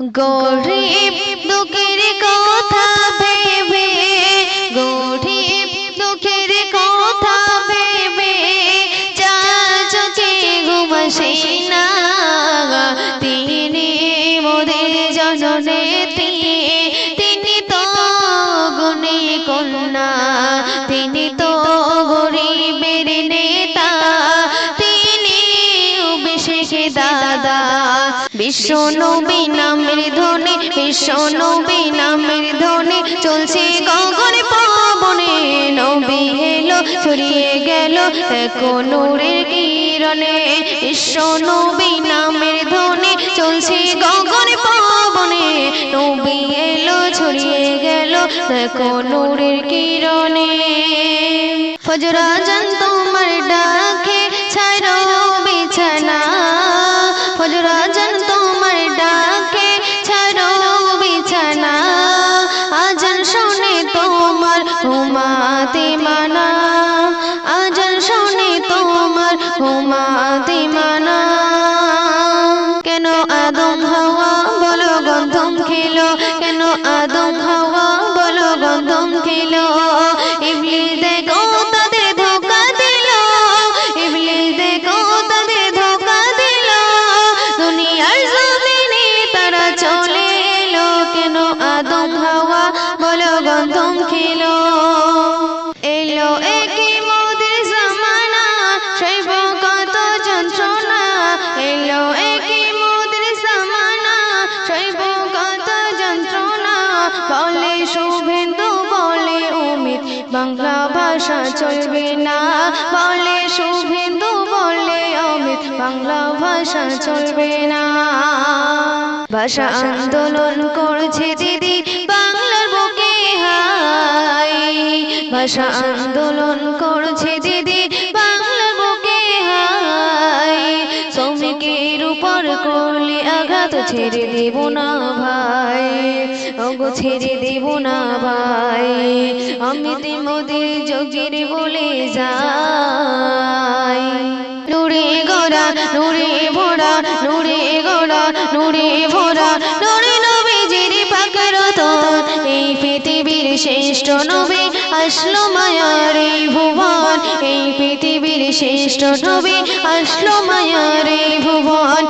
গরিব দুঃখের কথা ভেবে গরিব দুঃখের কথা ভেবে চা চোখে ঘুমাসে না, তিনি মোদের জননেত্রী। অভিষেকে দাদা। নামের ধ্বনি, বিশ্ব নবী নামের ধ্বনি। চলছে গগনে পাবনে, নবী এলো, ছড়িয়ে গেল এক কিরণে। বিশ্ব নবী নামের ধ্বনি, চলছে গগনে পাবনে, নবী এলো, ছড়িয়ে গেল দেখো কিরণে। ফজরা জান তোমার ঘুমাতে মানা আজান শুনে তোমার ঘুমাতে মানা। কেন আদম হাওয়া বলো, গন্ধম খেলো। কেন আদম হাওয়া বলো, গন্ধম খেলো। ইবলিস দেখো তাদের ধোকা দিল। ইবলিস দেখো তাদের ধোকা দিল। দুনিয়ার জমিনে তারা চলে এলো। কেন আদম চলবে না। বলে শুভেন্দু, বলে অমিত, বাংলা ভাষা চলবে না। ভাষা আন্দোলন করছে দিদি, বাংলার বুকে হাই। ভাষা আন্দোলন করছে দিদি, বাংলার বুকে হাই। শ্রমিকের উপর করলে আঘাত ছেড়ে দেব না। ছেড়ে দেব না ভাই। অমিত মোদের যোগের বলে যাই। নুরে গোরা নুরে ভোরা, নুরে গোরা নুরে ভোরা। নুরে নবীজির পাকরত এই পৃথিবীর শ্রেষ্ঠ নবী আসলো মায়ার এই ভুবন। এই পৃথিবীর শ্রেষ্ঠ নবী আসলো মায়ার এই ভুবন।